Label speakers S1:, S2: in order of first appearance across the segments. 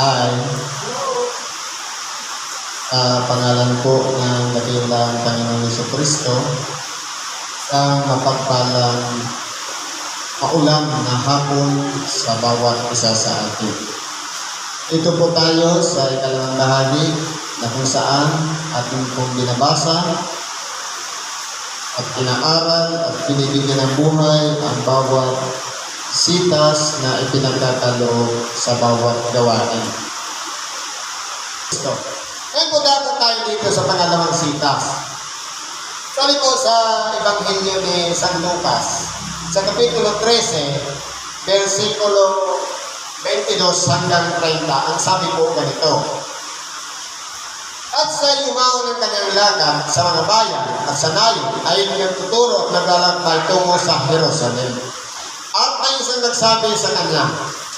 S1: ay sa pangalan po ng dakilang Panginoong Yeso Kristo sa mapagpalang maulam na hapon sa bawat isa sa atin. Ito po tayo sa ikalawang bahagi na kung saan ating pong binabasa at pinaaral at binibigyan ng buhay ang bawat sitas na ipinagkakaloob sa bawat gawain. Ito. Ngayon po dapat tayo dito sa pangalawang sitas. Sabi po sa Ebanghelyo ni San Lucas, sa Kapitulo 13, versikulo 22 hanggang 30, ang sabi po ganito, At sa yumaon ng kanyang lakad sa mga bayan at sa nayon ay nagtuturo at naglalakbay tungo sa Jerusalem. At may isang nagsabi sa kanya,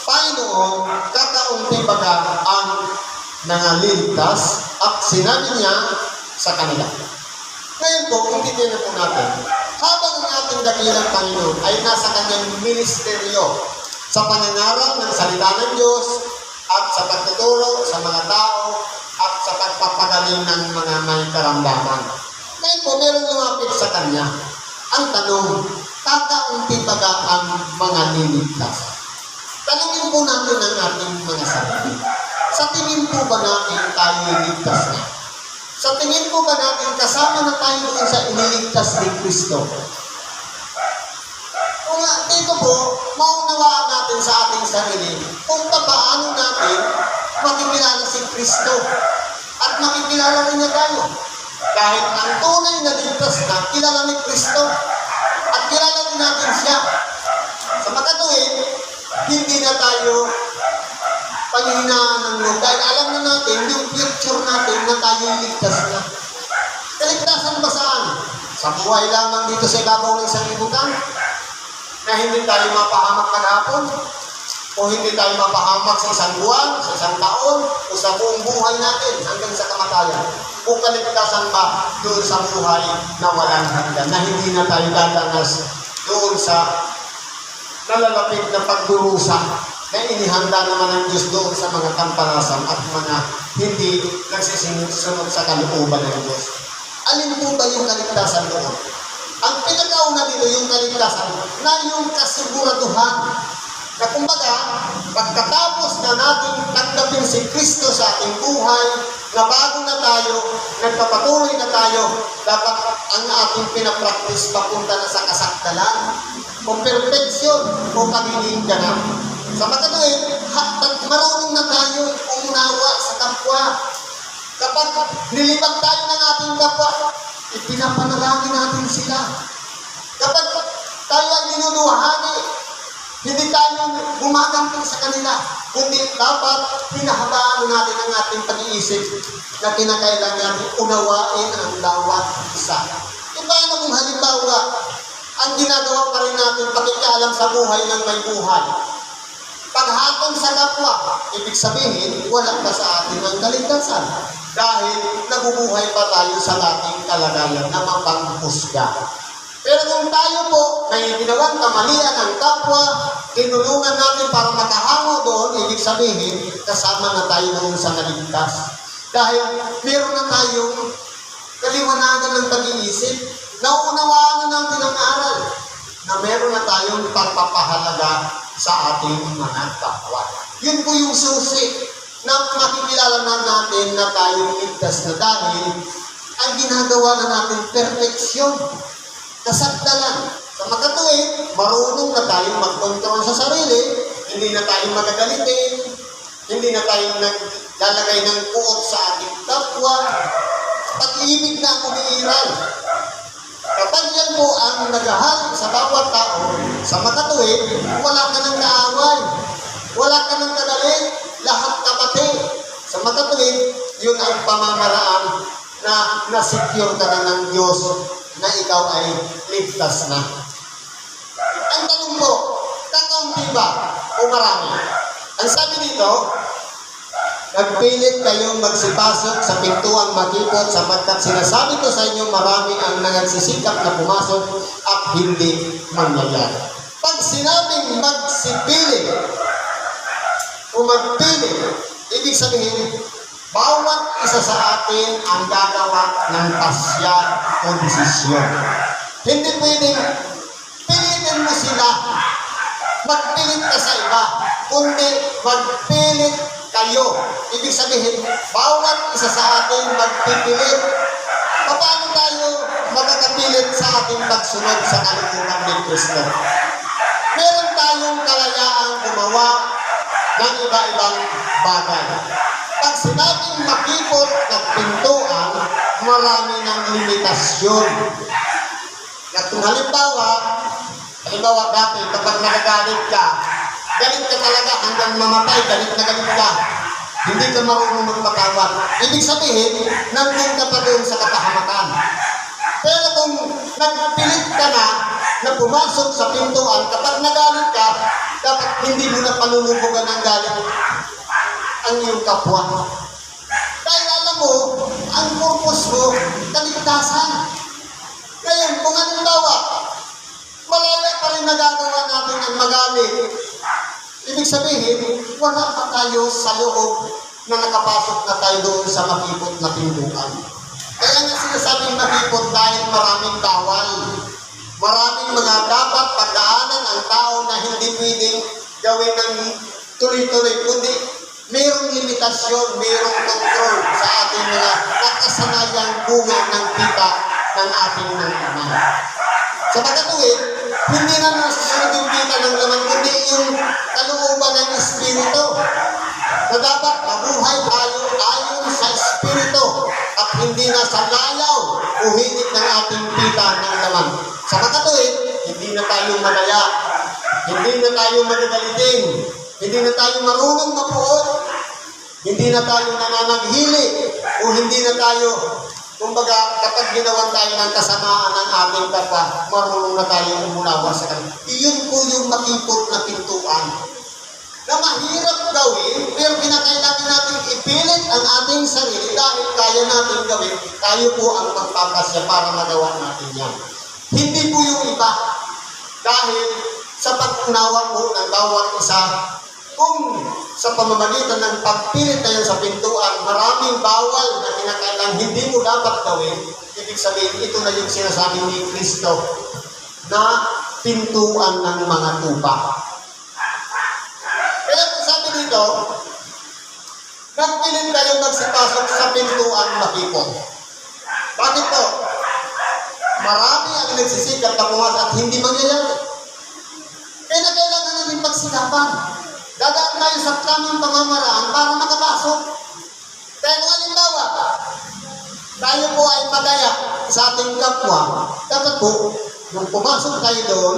S1: Panginoon, kakaunti baga ang nangaligtas at sinabi niya sa kanila. Ngayon po, titignan po natin, habang ang ating dakilang Panginoon ay nasa kanyang ministeryo sa panangarap ng salita ng Diyos at sa pagtuturo sa mga tao at sa pagpapagaling ng mga may karamdaman. Ngayon po, meron lumapit sa kanya. Ang tanong, kakaunti baga ang mga liligtas? Tanungin po natin ang ating mga sarili. Sa tingin po ba natin tayo liligtas na? Sa tingin po ba natin kasama na tayo doon sa iniligtas ni Kristo? Kung dito po, maunawaan natin sa ating sarili kung paano natin makikilala si Kristo at makikilala rin niya tayo. Dahil ang tunay na ligtas na kilala ni Kristo at kilala din natin siya. Sa makatuwid, hindi na tayo panghihinaan ng loob. Dahil alam na natin, yung future natin na tayo ligtas na. Kaligtasan ba saan? Sa buhay lamang dito sa ibabaw ng sanlibutan? Na hindi tayo mapahamak maghapon? O hindi tayo mapahamak sa isang buwan, sa isang taon, o sa buong buhay natin hanggang sa kamatayan? O kaligtasan ba doon sa buhay na walang hanggan, na hindi na tayo dadanas doon sa nalalapit na pagdurusa na inihanda naman ng Diyos doon sa mga kampanasan at mga hindi nagsisunod sa kalooban ng Diyos. Alin po ba yung kaligtasan doon? Ang pinakauna dito yung kaligtasan na yung kasiguraduhan na kumbaga, pagkatapos na natin tanggapin si Kristo sa ating buhay, na bago na tayo, nagpapatuloy na tayo, dapat ang ating pinapraktis papunta na sa kasakdalan, o perfeksyon, o pagiging ganap. Sa makatuwid, pag marunong na tayo umunawa sa kapwa, kapag nilibang tayo ng ating kapwa, ipinapanalangin natin sila. Kapag tayo ay ninunuhani, hindi tayo gumaganti sa kanila, kundi dapat pinahabaan natin ang ating pag-iisip na kinakailangan unawain ang bawat isa. E paano kung halimbawa, ang ginagawa pa rin natin pakikialam sa buhay ng may buhay? Paghatong sa kapwa, ibig sabihin, wala pa sa atin ang kaligtasan. Dahil nabubuhay pa tayo sa dating kalagayan na mapanghusga. Pero kung tayo po may ginawang kamalian ng kapwa, tinulungan natin para makahango doon, ibig sabihin, kasama na tayo doon sa naligtas. Dahil meron na tayong kaliwanagan ng pag-iisip, nauunawaan na natin ang aral, na meron na tayong pagpapahalaga sa ating mga kapwa. Yun po yung susi na makikilala na natin na tayong ligtas na dahil ang ginagawa na natin perfeksyon kasagdalan. Sa makatuwid, marunong na tayong mag-control sa sarili, hindi na tayo magagalitin, hindi na tayo naglalagay ng puot sa ating kapwa, pag-ibig na umiiral. Kapag yan po ang nagahal sa bawat tao, sa makatuwid, wala ka ng kaaway, wala ka ng kagalit, lahat kapatid. Sa makatuwid, yun ang pamamaraan na nasecure ka na ng Diyos na ikaw ay ligtas na. Ang tanong mo, kakaunti ba o marami? Ang sabi dito, Nagpilit kayong magsipasok sa pintuang makipot sapagkat sinasabi ko sa inyo marami ang nagsisikap na pumasok at hindi mangyayari. Pag sinabing magsipilit o magpilit, Ibig sabihin, bawat isa sa atin ang gagawa ng pasya o desisyon. Hindi pwedeng pilitin mo sila magpilit ka sa iba, kundi magpilit kayo. Ibig sabihin, bawat isa sa atin magpipilit. Paano tayo makakapilit sa ating pagsunod sa kalikunan ni Kristo? Meron tayong kalayaang gumawa ng iba-ibang bagay. Pag sinabing makipot ng pintuan, marami ng limitasyon. At kung halimbawa, halimbawa dati, kapag nagagalit ka, galit ka talaga hanggang mamatay, galit na galit ka. Hindi ka marunong magpatawad. Ibig sabihin, nandun ka pa doon sa kapahamakan. Pero kung nagpilit ka na na pumasok sa pintuan, kapag nagalit ka, dapat hindi mo na panulubugan ng galit ang iyong kapwa. Mo, ang purpose mo, kaligtasan. Ngayon, kung halimbawa, malala pa rin nagagawa natin ang magalit, ibig sabihin, wala pa tayo sa loob na nakapasok na tayo doon sa makipot na pintuan. Kaya nga sinasabing makipot dahil maraming bawal. Maraming mga dapat pagdaanan ang tao na hindi pwedeng gawin ng tuloy-tuloy, kundi mayroong limitasyon, mayroong control sa ating mga nakasanayang bunga ng kita ng ating ng Ama. Sa pagkatuwid, hindi na nasusunod yung kita ng laman, kundi yung kalooban ng Espiritu. Na dapat mabuhay tayo ayon sa Espiritu at hindi na sa layaw o ng ating kita ng laman. Sa pagkatuwid, hindi na tayo madaya, hindi na tayo madadalitin, hindi na tayo marunong mapuot, hindi na tayo nananaghili, o hindi na tayo, kumbaga, kapag ginawan tayo ng kasamaan ng ating kapwa, marunong na tayo umunawa sa kanila. Iyon po yung makipot na pintuan na mahirap gawin, pero kinakailangan natin ipilit ang ating sarili dahil kaya natin gawin, tayo po ang magpapasya para magawa natin yan. Hindi po yung iba. Dahil sa pag-unawa po ng bawat isa, kung sa pamamagitan ng pagpilit na yan sa pintuan, maraming bawal na kinakailangan hindi mo dapat gawin, ibig sabihin, ito na yung sinasabi ni Kristo na pintuan ng mga tupa. Kaya kung sabi dito, nagpilit kayo magsipasok sa pintuan makipot. Bakit po? Marami ang nagsisikap na pumasok at hindi mangyayari. Kaya na kailangan natin pagsikapan. Dadaan tayo sa tamang pamamaraan para makapasok. Kung halimbawa, tayo po ay madaya sa ating kapwa, dapat po, nung pumasok tayo doon,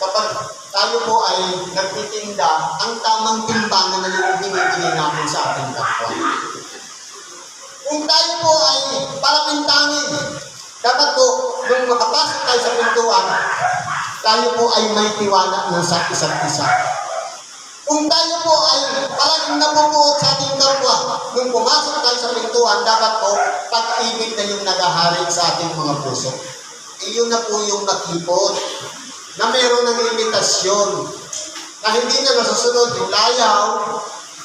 S1: kapag tayo po ay nagtitinda, ang tamang timbangan na yung binibili natin sa ating kapwa. Kung tayo po ay palapintangin, dapat po, nung makapasok tayo sa pintuan, tayo po ay may tiwala ng sa isa't isa. Kung tayo po ay palaging napupuot sa ating kapwa, nung pumasok tayo sa pintuan, dapat po pag-ibig na yung nagahari sa ating mga puso. Iyon na po yung nakipot na mayroon ng limitasyon na hindi na nasusunod yung layaw,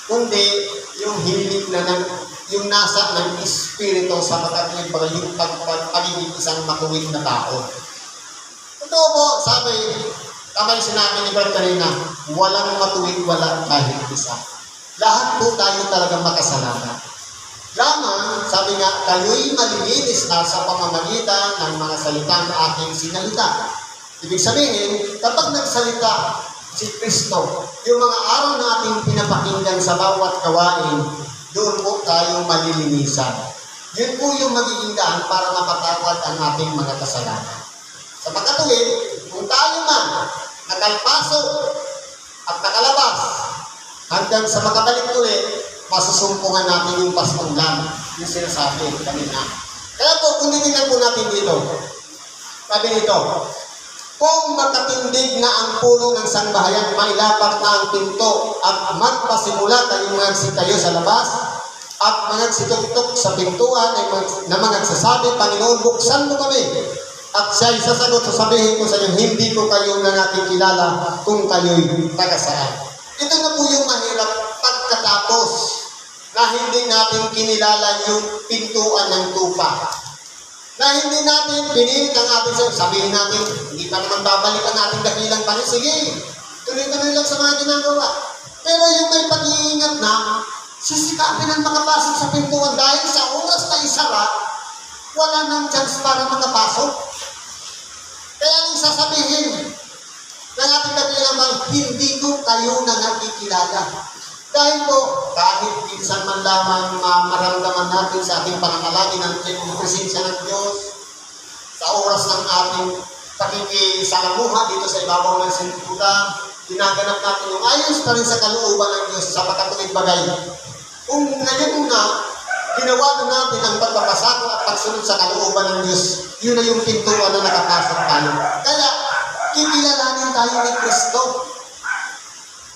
S1: kundi yung hilig na ng, yung nasa ng Espiritu sa pagkakilig yung pag, pag, pagiging isang matuwid na tao. Totoo po, sabi, tama yung sinabi ni Brad kanina, walang matuwid, wala kahit isa. Lahat po tayo talagang makasalanan. Lamang, sabi nga, kayo'y malilinis na sa pamamagitan ng mga salita na aking sinalita. Ibig sabihin, kapag nagsalita si Kristo, yung mga araw na ating pinapakinggan sa bawat gawain, doon po tayo malilinisan. Yun po yung magiging daan para mapatawad ang ating mga kasalanan. Sa pagkatuwid, kung tayo man nakalpasok at nakalabas hanggang sa makabalik ulit, masusumpungan natin yung pasmanglan, yung sinasabi kanina. Kaya po, kung titignan po natin dito, sabi nito, kung makatindig na ang puno ng sangbahayan, mailapat na ang pinto at magpasimula kayong magsitayo sa labas at mangagsituktok sa pintuan ay mag- na magsasabi, Panginoon, buksan mo kami. At siya'y sasagot, sasabihin ko sa inyo, hindi ko kayo na nakikilala kung kayo'y taga saan. Ito na po yung mahirap pagkatapos na hindi natin kinilala yung pintuan ng tupa. Na hindi natin pinilit ang ating sarili. Sabihin natin, hindi pa naman babalik ang ating dakilang Panginoon. Sige, tuloy-tuloy lang sa mga ginagawa. Pero yung may pag-iingat na, sisikapin ang makapasok sa pintuan dahil sa oras na isara, wala nang chance para makapasok. Kaya ang sasabihin ng ating Panginoon, hindi ko kayo na nakikilala. Dahil po, kahit minsan man lamang uh, maramdaman natin sa ating pananalangin ng presensya ng Diyos, sa oras ng ating pakikisalamuha dito sa ibabaw ng sintutan, ginaganap natin yung ayos pa rin sa kalooban ng Diyos sa pagkatuwid bagay. Kung ngayon na, ginawa na natin ang pagpapasako at pagsunod sa kalooban ng Diyos, yun na yung pintuan na nakapasok tayo. Kaya, kikilalanin tayo ni Kristo.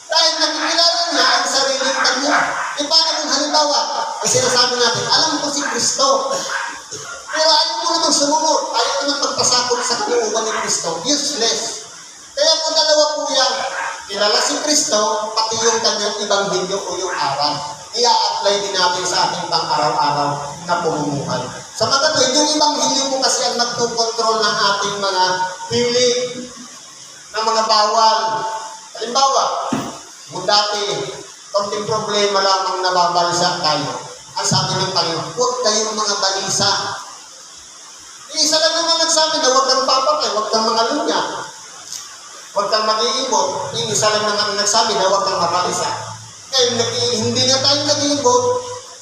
S1: Dahil nakikilala niya ang sariling kanya. E paano kung halimbawa, ang sinasabi natin, alam ko si Kristo. Pero ayaw mo namang sumunod, ayaw namang magpasakot sa kalooban ni Kristo. Useless. Kaya kung dalawa po yan, kilala si Kristo, pati yung kanyang ibanghelyo o yung aral. Ia-apply din natin sa ating pang-araw-araw na pumumuhay. Sa magkatuwid, yung ibanghelyo po kasi ang nagtukontrol ng ating mga pili, ng mga bawal. Halimbawa, kung dati, konting problema lamang nababalisa tayo. Ang sabi ng Panginoon, huwag kayong mga balisa. Isa lang naman nagsabi na huwag kang papatay, huwag kang mga lunya. Huwag kang mag-iibot. Yung isa lang naman nagsabi na huwag kang mabalisa. Nag- hindi nga tayo nag-iibot,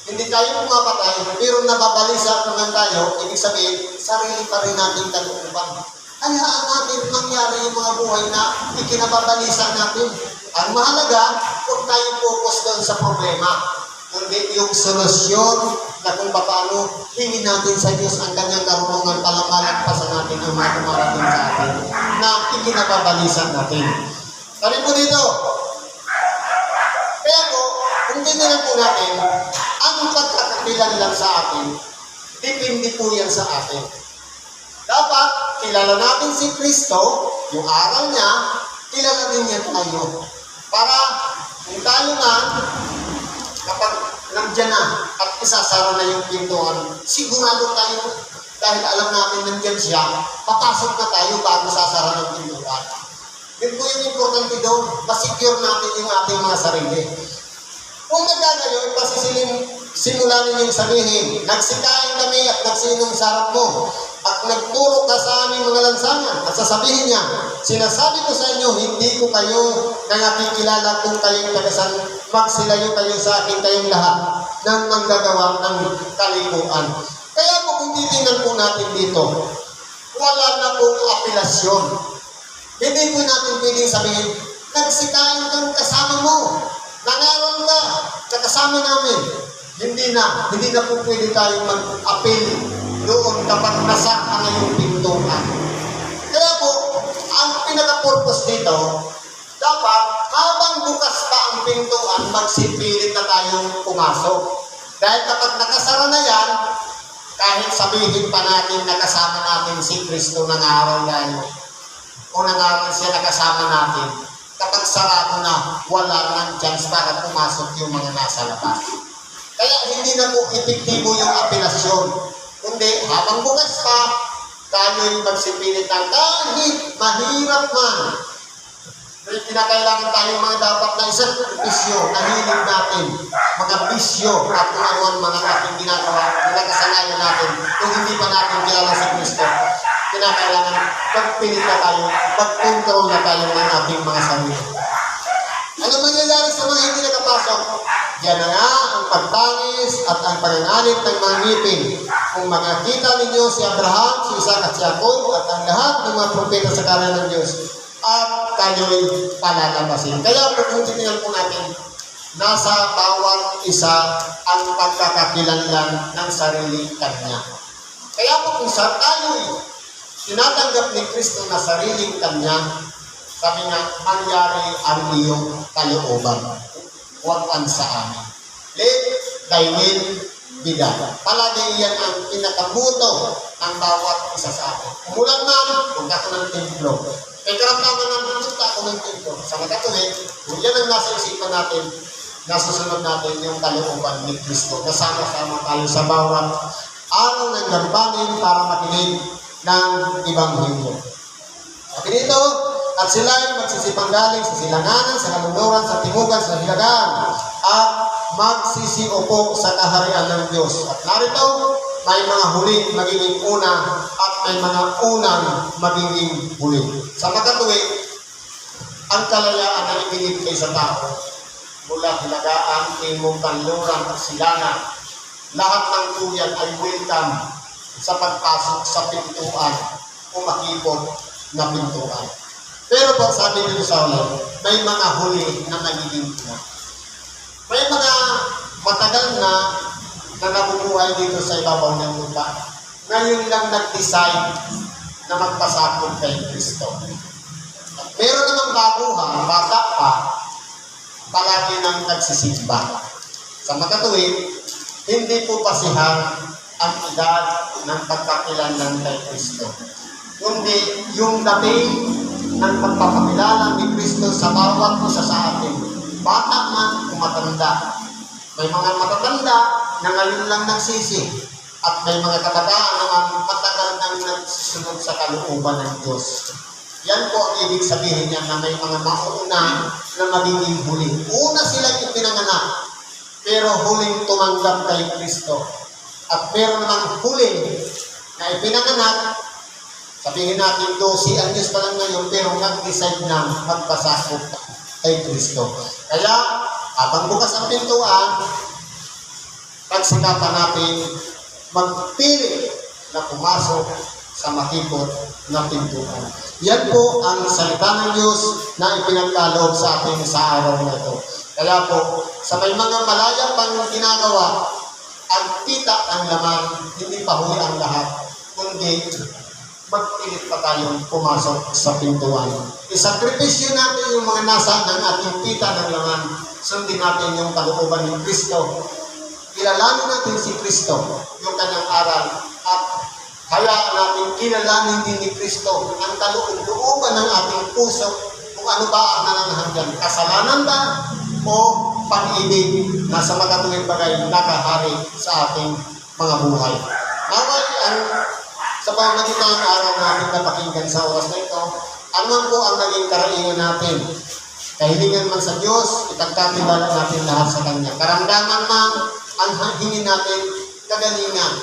S1: hindi tayo pumapatay, pero nababalisa naman tayo, ibig sabihin, sarili pa rin natin kalooban. Hayaan natin mangyari yung mga buhay na ikinababalisa natin. Ang mahalaga, huwag tayong focus doon sa problema. Kundi yung solusyon na kung paano hingin natin sa Diyos ang kanyang karunungan para malagpasan natin ang mga dumarating sa atin na ikinababalisa natin. Sabi po dito, kaya tinilang po natin, ang pagkakabilan lang sa atin, depende po yan sa atin. Dapat, kilala natin si Kristo, yung aral niya, kilala din niya tayo. Para, kung tayo na, kapag nandiyan na, at isasara na yung pintuan, sigurado tayo, dahil alam natin nandiyan siya, papasok na tayo bago sasara ng pintuan. Yun po yung importante doon, masecure natin yung ating mga sarili. Kung nagkagayon, pasisilim, simulan ninyong sabihin, nagsikain kami at nagsinong sarap mo, at nagturo ka sa aming mga lansangan, at sasabihin niya, sinasabi ko sa inyo, hindi ko kayo nangakikilala kung kayong tagasan, magsilayo kayo sa akin kayong lahat ng manggagawa ng kalikuan. Kaya po kung titingnan po natin dito, wala na pong apelasyon. Hindi po natin pwedeng sabihin, nagsikain kang kasama mo, nangaral ka, nakasama namin. Hindi na, hindi na po pwede tayong mag-appeal doon kapag nasaka na yung pintuan. Kaya po, ang pinaka-purpose dito, dapat habang bukas pa ang pintuan, magsipilit na tayong pumasok. Dahil kapag nakasara na yan, kahit sabihin pa natin nakasama natin si Kristo ng araw tayo, o nangaral siya nakasama natin, kapag sarado na, wala nang chance para pumasok yung mga nasa labas. Kaya hindi na po epektibo yung apelasyon. Kundi habang bukas pa, tayo'y magsipilit ng kahit mahirap man. May kinakailangan tayong mga dapat na isang bisyo na hilig natin, mga bisyo at kung ano ang mga ating ginagawa, mga kasanayan natin, kung hindi pa natin kilala si kinakailangan magpilit na tayo, mag-control na tayo ng ating mga sarili. Ano mangyayari sa mga hindi nakapasok? Yan na nga ang pagtangis at ang pananalip ng mga ngipin. Kung makakita ninyo si Abraham, si Isaac at si Jacob at ang lahat ng mga propeta sa kanan ng Diyos, at kayo'y palalabasin. Kaya kung titingnan po natin, nasa bawat isa ang pagkakakilanlan ng sarili kanya. Kaya po kung sa tayo'y tinatanggap ni Kristo na sariling kanya, sabi nga, mangyari ang iyong kalooban. Huwag ang sa amin. Let thy will be done. Palagi yan ang pinakabuto ng bawat isa sa atin. Umulan man, punta ko ng templo. May karamdaman ng punta ako ng templo. Sa magkatuloy, kung yan ang nasa isipan natin, nasusunod natin yung kalooban ni Kristo. Kasama-sama tayo sa bawat araw ng gampanin para makinig ng Ibanghelyo. At dito, at sila ay magsisipang galing sa silanganan, sa kaluluran, sa timugan, sa hilagaan, at magsisiupo sa kaharian ng Diyos. At narito, may mga huling magiging una at may mga unang magiging huli. Sa makatuwi, ang kalayaan na ibinibigay sa tao mula hilagaan, timog, kanluran, at silangan. Lahat ng tuyan ay welcome sa pagpasok sa pintuan o makipot na pintuan. Pero po, sabi dito sa ulit, may mga huli na nagiging una. May mga matagal na na nabubuhay dito sa ibabaw ng lupa. Ngayon lang nag-decide na magpasakop kay Kristo. At meron namang baguhan, bata pa, palagi nang nagsisimba. Sa makatuwid, hindi po pasihan ang edad ng pagkakilanlan kay Kristo. Kundi yung dating ng pagpapakilala ni Kristo sa bawat isa sa atin, bata man o matanda. May mga matatanda na ngayon lang nagsisi at may mga kabataan naman matagal nang nagsusunod sa kalooban ng Diyos. Yan po ang ibig sabihin niya na may mga mauna na magiging huli. Una sila ipinanganak, pero huling tumanggap kay Kristo. At meron namang huling na ipinanganak, sabihin natin 12 anyos pa lang ngayon, pero nag-decide na magpasakop kay Kristo. Kaya, habang bukas ang pintuan, pagsikapan natin magpili na pumasok sa makipot na pintuan. Yan po ang salita ng Diyos na ipinagkaloob sa atin sa araw na ito. Kaya po, sa may mga malaya pang ginagawa, ang kita ang laman, hindi pa huli ang lahat, kundi magpilit pa tayong pumasok sa pintuan. Isakripisyo natin yung mga nasa ng ating kita ng laman. Sundin natin yung kalooban ng Kristo. Kilalanin natin si Kristo, yung kanyang aral, at hayaan natin kilalanin din ni Kristo ang kalooban ng ating puso kung ano ba ang nananahan dyan. Kasalanan ba o pag-ibig na sa magatuwing bagay nakahari sa ating mga buhay. Naway ang sa pamamagitan ng araw natin napakinggan sa oras na ito, ano man po ang naging karaingan natin. Kahilingan man sa Diyos, ipagkatiwala natin lahat sa Kanya. Karamdaman man ang hingin natin, kagalingan.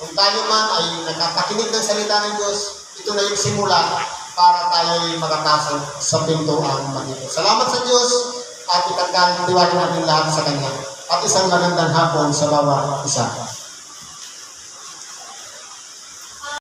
S1: Kung tayo man ay nakakakinig ng salita ng Diyos, ito na yung simula para tayo ay makapasok sa pintuan magiging. Salamat sa Diyos at ipagkatiwala natin lahat sa Kanya. At isang magandang hapon sa bawat isa.